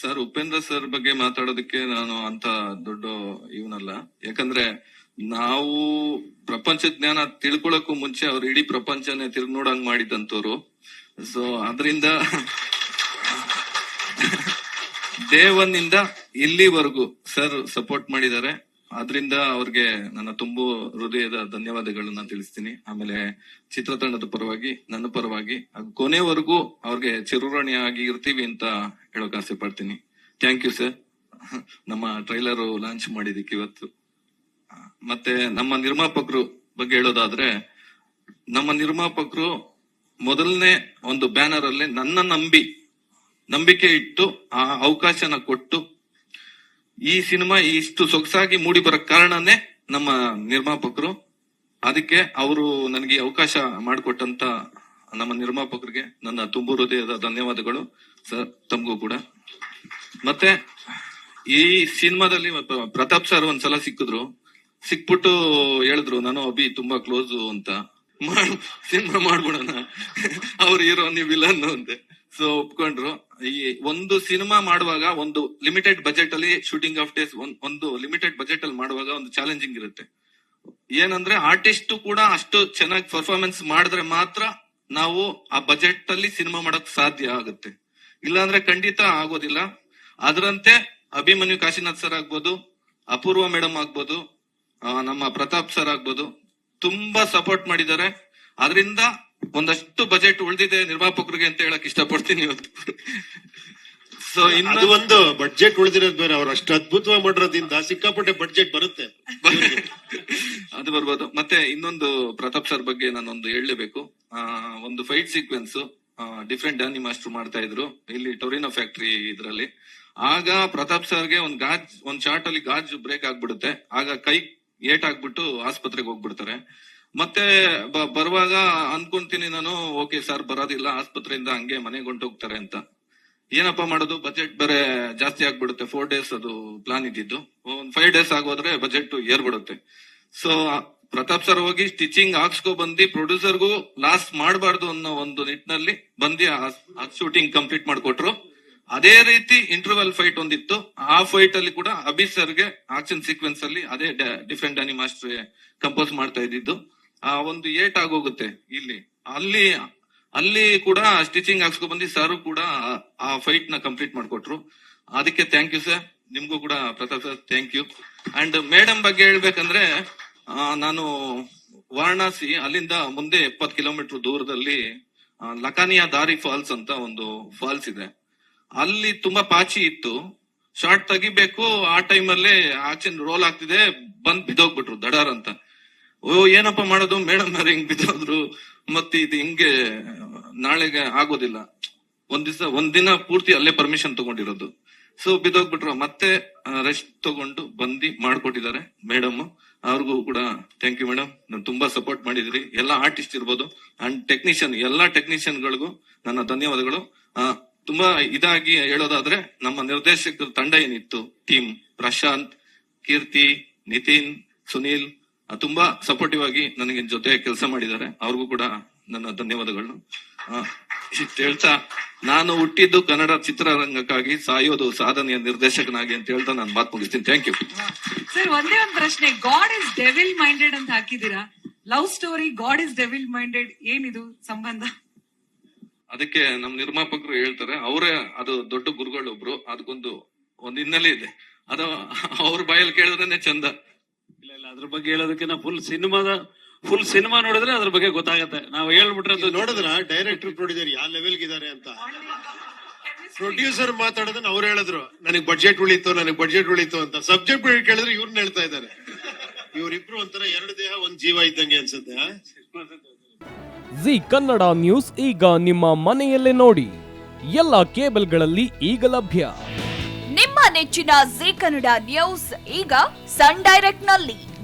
Sir Upendra sir ಬಗ್ಗೆ ಮಾತಾಡೋದಕ್ಕೆ ನಾನು ಅಂತ ದೊಡ್ಡ ಇವನಲ್ಲ. ಯಾಕಂದ್ರೆ ನಾವು ಪ್ರಪಂಚ ಜ್ಞಾನ ತಿಳ್ಕೊಳಕ್ಕೂ ಮುಂಚೆ ಅವ್ರು ಇಡೀ ಪ್ರಪಂಚನೇ ತಿರುಗ್ ನೋಡಂಗ್ ಮಾಡಿದಂತವ್ರು ಸೊ ಅದರಿಂದ ದೇವನ್ನಿಂದ ಇಲ್ಲಿವರೆಗೂ ಸರ್ ಸಪೋರ್ಟ್ ಮಾಡಿದ್ದಾರೆ. ಆದ್ರಿಂದ ಅವ್ರಿಗೆ ನನ್ನ ತುಂಬು ಹೃದಯದ ಧನ್ಯವಾದಗಳನ್ನ ತಿಳಿಸ್ತೀನಿ. ಆಮೇಲೆ ಚಿತ್ರತಂಡದ ಪರವಾಗಿ, ನನ್ನ ಪರವಾಗಿ ಕೊನೆವರೆಗೂ ಅವ್ರಿಗೆ ಆಗಿ ಇರ್ತೀವಿ ಅಂತ ಹೇಳೋಕೆ ಆಸೆ ಪಡ್ತೀನಿ. ಥ್ಯಾಂಕ್ ಯು ಸರ್ ನಮ್ಮ ಟ್ರೈಲರ್ ಲಾಂಚ್ ಮಾಡಿದಕ್ಕೆ ಇವತ್ತು. ಮತ್ತೆ ನಮ್ಮ ನಿರ್ಮಾಪಕರು ಬಗ್ಗೆ ಹೇಳೋದಾದ್ರೆ, ನಮ್ಮ ನಿರ್ಮಾಪಕರು ಮೊದಲನೇ ಒಂದು ಬ್ಯಾನರ್ ಅಲ್ಲಿ ನನ್ನ ನಂಬಿ, ನಂಬಿಕೆ ಇಟ್ಟು, ಆ ಅವಕಾಶನ ಕೊಟ್ಟು ಈ ಸಿನಿಮಾ ಇಷ್ಟು ಸೊಗಸಾಗಿ ಮೂಡಿ ಬರಕ್ ಕಾರಣನೇ ನಮ್ಮ ನಿರ್ಮಾಪಕರು. ಅದಕ್ಕೆ ಅವರು ನನಗೆ ಅವಕಾಶ ಮಾಡಿಕೊಟ್ಟಂತ ನಮ್ಮ ನಿರ್ಮಾಪಕರಿಗೆ ನನ್ನ ತುಂಬು ಹೃದಯದ ಧನ್ಯವಾದಗಳು, ಸರ್, ತಮಗೂ ಕೂಡ. ಮತ್ತೆ ಈ ಸಿನಿಮಾದಲ್ಲಿ ಪ್ರತಾಪ್ ಸರ್ ಒಂದ್ಸಲ ಸಿಕ್ಕಿದ್ರು. ಸಿಕ್ಬಿಟ್ಟು ಹೇಳಿದ್ರು, ನಾನು ಅಭಿ ತುಂಬಾ ಕ್ಲೋಸ್ ಅಂತ. ಸಿನಿಮಾ ಮಾಡ್ಬಿಡೋಣ. ಅವ್ರು ಇರೋ ನೀವು ವಿಲನ್ ಅಂತೆ. ಸೊ ಒಪ್ಕೊಂಡ್ರು. ಈ ಒಂದು ಸಿನಿಮಾ ಮಾಡುವಾಗ ಒಂದು ಲಿಮಿಟೆಡ್ ಬಜೆಟ್ ಅಲ್ಲಿ ಶೂಟಿಂಗ್ ಆಫ್ ಡೇಸ್ ಒಂದು ಲಿಮಿಟೆಡ್ ಬಜೆಟ್ ಅಲ್ಲಿ ಮಾಡುವಾಗ ಒಂದು ಚಾಲೆಂಜಿಂಗ್ ಇರುತ್ತೆ. ಏನಂದ್ರೆ ಆರ್ಟಿಸ್ಟ್ ಕೂಡ ಅಷ್ಟು ಚೆನ್ನಾಗಿ ಪರ್ಫಾರ್ಮೆನ್ಸ್ ಮಾಡಿದ್ರೆ ಮಾತ್ರ ನಾವು ಆ ಬಜೆಟ್ ಅಲ್ಲಿ ಸಿನಿಮಾ ಮಾಡಕ್ ಸಾಧ್ಯ ಆಗುತ್ತೆ. ಇಲ್ಲಾಂದ್ರೆ ಖಂಡಿತ ಆಗೋದಿಲ್ಲ. ಅದರಂತೆ ಅಭಿಮನ್ಯು ಕಾಶಿನಾಥ್ ಸರ್ ಆಗ್ಬೋದು, ಅಪೂರ್ವ ಮೇಡಮ್ ಆಗ್ಬೋದು ನಮ್ಮ ಪ್ರತಾಪ್ ಸರ್ ಆಗ್ಬೋದು, ತುಂಬಾ ಸಪೋರ್ಟ್ ಮಾಡಿದ್ದಾರೆ. ಅದರಿಂದ ಒಂದಷ್ಟು ಬಜೆಟ್ ಉಳಿದಿದೆ ನಿರ್ಮಾಪಕರಿಗೆ ಅಂತ ಹೇಳಕ್ ಇಷ್ಟಪಡ್ತೀನಿ ಇವತ್ತು. ಸೊ ಅದು ಇನ್ನು ಒಂದು ಬಡ್ಜೆಟ್ ಉಳಿದಿರೋದ್ ಬೇರೆ ಅವ್ರು ಅಷ್ಟು ಅದ್ಭುತವಾಗಿ ಮಾಡಿರೋದ್ರಿಂದ ಸಿಕ್ಕಾಪಟ್ಟೆ ಬಡ್ಜೆಟ್ ಬರುತ್ತೆ. ಅದು ಬರ್ಬೋದು. ಮತ್ತೆ ಇನ್ನೊಂದು ಪ್ರತಾಪ್ ಸರ್ ಬಗ್ಗೆ ನಾನೊಂದು ಹೇಳಲೇಬೇಕು. ಆ ಒಂದು fight sequence different Danny master ಮಾಡ್ತಾ ಇದ್ರು. ಇಲ್ಲಿ ಟೊರಿನೋ ಫ್ಯಾಕ್ಟ್ರಿ ಇದ್ರಲ್ಲಿ. ಆಗ ಪ್ರತಾಪ್ ಸರ್ಗೆ ಒಂದ್ ಗಾಜ್ ಒಂದ್ ಶಾರ್ಟ್ ಅಲ್ಲಿ ಗಾಜ್ ಬ್ರೇಕ್ ಆಗ್ಬಿಡುತ್ತೆ. ಆಗ ಕೈ ಏಟ್ ಆಗ್ಬಿಟ್ಟು ಆಸ್ಪತ್ರೆಗೆ ಹೋಗ್ಬಿಡ್ತಾರೆ. ಮತ್ತೆ ಬರುವಾಗ ಅನ್ಕೊಂತೀನಿ ನಾನು, ಓಕೆ ಸರ್, ಬರೋದಿಲ್ಲ, ಆಸ್ಪತ್ರೆಯಿಂದ ಹಂಗೆ ಮನೆಗೆ ಹೊಂಟೋಗ್ತಾರೆ ಅಂತ. ಏನಪ್ಪಾ ಮಾಡೋದು? ಬಜೆಟ್ ಬೇರೆ ಜಾಸ್ತಿ ಆಗ್ಬಿಡುತ್ತೆ. ಫೋರ್ ಡೇಸ್ ಅದು ಪ್ಲಾನ್ ಇದ್ದಿದ್ದು. ಒಂದ್ ಫೈವ್ ಡೇಸ್ ಆಗೋದ್ರೆ ಬಜೆಟ್ ಏರ್ಬಿಡುತ್ತೆ. ಸೊ ಪ್ರತಾಪ್ ಸರ್ ಹೋಗಿ ಸ್ಟಿಚಿಂಗ್ ಹಾಕ್ಸ್ಕೊ ಬಂದು ಪ್ರೊಡ್ಯೂಸರ್ಗೂ ಲಾಸ್ ಮಾಡಬಾರ್ದು ಅನ್ನೋ ಒಂದು ನಿಟ್ಟಿನಲ್ಲಿ ಬಂದು ಶೂಟಿಂಗ್ ಕಂಪ್ಲೀಟ್ ಮಾಡ್ಕೊಟ್ರು. ಅದೇ ರೀತಿ ಇಂಟರ್ವಲ್ ಫೈಟ್ ಒಂದಿತ್ತು. ಆ ಫೈಟ್ ಅಲ್ಲಿ ಕೂಡ ಅಭಿ ಸರ್ಗೆ ಆಕ್ಷನ್ ಸೀಕ್ವೆನ್ಸ್ ಅಲ್ಲಿ ಅದೇ ಡಿಫ್ರೆಂಟ್ ಅನಿ ಮಾಸ್ಟರ್ ಕಂಪೋಸ್ ಮಾಡ್ತಾ ಇದ್ದಿದ್ದು. ಆ ಒಂದು ಏಟ್ ಆಗೋಗುತ್ತೆ ಇಲ್ಲಿ. ಅಲ್ಲಿ ಅಲ್ಲಿ ಕೂಡ ಸ್ಟಿಚಿಂಗ್ ಹಾಕ್ಸ್ಕೊ ಬಂದು ಸರ್ ಕೂಡ ಆ- ಫೈಟ್ನ ಕಂಪ್ಲೀಟ್ ಮಾಡ್ಕೊಟ್ರು. ಅದಕ್ಕೆ ಥ್ಯಾಂಕ್ ಯು ಸರ್ ನಿಮ್ಗೂ ಕೂಡ Pratap sir thank you and madam ಬಗ್ಗೆ ಹೇಳ್ಬೇಕಂದ್ರೆ ನಾನು ವಾರಣಾಸಿ ಅಲ್ಲಿಂದ ಮುಂದೆ ಎಪ್ಪತ್ ಕಿಲೋಮೀಟರ್ ದೂರದಲ್ಲಿ ಲಕಾನಿಯಾ ದಾರಿ ಫಾಲ್ಸ್ ಅಂತ ಒಂದು ಫಾಲ್ಸ್ ಇದೆ. ಅಲ್ಲಿ ತುಂಬಾ ಪಾಚಿ ಇತ್ತು. ಶಾರ್ಟ್ ತೆಗಿಬೇಕು, ಆ ಟೈಮಲ್ಲಿ ಆಚೆ ರೋಲ್ ಆಗ್ತಿದೆ, ಬಂದ್ ಬಿದ್ದೋಗ್ಬಿಟ್ರು ದಡಾರ್ ಅಂತ. ಓ, ಏನಪ್ಪ ಮಾಡೋದು? ಮೇಡಮ್ ಅವ್ರು ಹಿಂಗ್ ಬಿದ್ದೋದ್ರು? ಮತ್ತೆ ಇದು ಹಿಂಗೆ, ನಾಳೆಗೆ ಆಗೋದಿಲ್ಲ. ಒಂದ್ ದಿವಸ, ಒಂದ್ ದಿನ ಪೂರ್ತಿ ಅಲ್ಲೇ ಪರ್ಮಿಷನ್ ತಗೊಂಡಿರೋದು. ಸೊ ಬಿದ್ದೋಗ್ಬಿಟ್ರು. ಮತ್ತೆ ರೆಸ್ಟ್ ತಗೊಂಡು ಬಂದಿ ಮಾಡ್ಕೊಟ್ಟಿದ್ದಾರೆ ಮೇಡಮ್. ಅವ್ರಿಗೂ ಕೂಡ ಥ್ಯಾಂಕ್ ಯು ಮೇಡಮ್. ನಾನು ತುಂಬಾ ಸಪೋರ್ಟ್ ಮಾಡಿದಿರಿ ಎಲ್ಲಾ ಆರ್ಟಿಸ್ಟ್ ಇರ್ಬೋದು. ಅಂಡ್ ಟೆಕ್ನಿಷಿಯನ್ ಎಲ್ಲಾ ಟೆಕ್ನಿಷಿಯನ್ ಗಳಿಗೂ ನನ್ನ ಧನ್ಯವಾದಗಳು. ತುಂಬಾ ಇದಾಗಿ ಹೇಳೋದಾದ್ರೆ, ನಮ್ಮ ನಿರ್ದೇಶಕರ ತಂಡ ಏನಿತ್ತು? ಟೀಮ್ ಪ್ರಶಾಂತ್, ಕೀರ್ತಿ, ನಿತಿನ್, ಸುನೀಲ್ ತುಂಬಾ ಸಪೋರ್ಟಿವ್ ಆಗಿ ನನಗೆ ಜೊತೆ ಕೆಲಸ ಮಾಡಿದ್ದಾರೆ. ಅವ್ರಿಗೂ ಕೂಡ ನನ್ನ ಧನ್ಯವಾದಗಳು ಇಷ್ಟ್ ಹೇಳ್ತಾ ನಾನು ಹುಟ್ಟಿದ್ದು ಕನ್ನಡ ಚಿತ್ರರಂಗಕ್ಕಾಗಿ ಸಾಯೋದು ಸಾಧನೆಯ ನಿರ್ದೇಶಕನಾಗಿ ಅಂತ ಹೇಳ್ತಾ ನಾನು ಮಾತು ಮುಗಿಸ್ತೀನಿ. ಥ್ಯಾಂಕ್ ಯು ಸರ್ ಒಂದೇ ಒಂದು ಪ್ರಶ್ನೆ. ಗಾಡ್ ಇಸ್ ಡೆವಿಲ್ ಮೈಂಡೆಡ್ ಅಂತ ಹಾಕಿದೀರಾ love story god is devil minded ಏನಿದು ಸಂಬಂಧ? ಅದಕ್ಕೆ ನಮ್ ನಿರ್ಮಾಪಕರು ಹೇಳ್ತಾರೆ ಅವರೇ ಅದು ದೊಡ್ಡ ಗುರುಗಳು ಒಬ್ರು ಅದಕ್ಕೊಂದು ಒಂದು ಹಿನ್ನೆಲೆ ಇದೆ. ಅದು ಅವ್ರ ಬಾಯಲ್ಲಿ ಕೇಳಿದ್ರೇನೆ ಚಂದ. ಅದ್ರ ಬಗ್ಗೆ ಹೇಳೋದಕ್ಕಿಂತ ಫುಲ್ ಸಿನಿಮಾದ ಫುಲ್ ಸಿನಿಮಾ ನೋಡಿದ್ರೆ ಅದ್ರ ಬಗ್ಗೆ ಗೊತ್ತಾಗತ್ತೆ. ನಾವು ಹೇಳ್ಬಿಟ್ರೆ ಅದು ನೋಡಿದ್ರ ಡೈರೆಕ್ಟರ್ ಪ್ರೊಡ್ಯೂಸರ್ ಯಾವ ಲೆವೆಲ್ ಇದಾರೆ ಅಂತ? ಪ್ರೊಡ್ಯೂಸರ್ ಮಾತಾಡೋದನ್ನ ಅವ್ರು ಹೇಳಿದ್ರು. ನನಗೆ ಬಡ್ಜೆಟ್ ಉಳಿತು ನನಗೆ ಬಡ್ಜೆಟ್ ಉಳಿತು ಅಂತ. ಸಬ್ಜೆಕ್ಟ್ ಕೇಳಿದ್ರೆ ಇವ್ರನ್ನ ಹೇಳ್ತಾ ಇದ್ದಾರೆ ಇವ್ರಿಬ್ರು ಒಂಥರ ಎರಡು ದೇಹ ಒಂದ್ ಜೀವ ಇದ್ದಂಗೆ ಅನ್ಸುತ್ತೆ? ಜಿ ಕನ್ನಡ ನ್ಯೂಸ್ ಈಗ ನಿಮ್ಮ ಮನೆಯಲ್ಲೇ ನೋಡಿ. ಎಲ್ಲ ಕೇಬಲ್ಗಳಲ್ಲಿ ಈಗ ಲಭ್ಯ. ನಿಮ್ಮ ನೆಚ್ಚಿನ ಜಿ ಕನ್ನಡ ನ್ಯೂಸ್ ಈಗ ಸನ್ ಡೈರೆಕ್ಟ್ನಲ್ಲಿ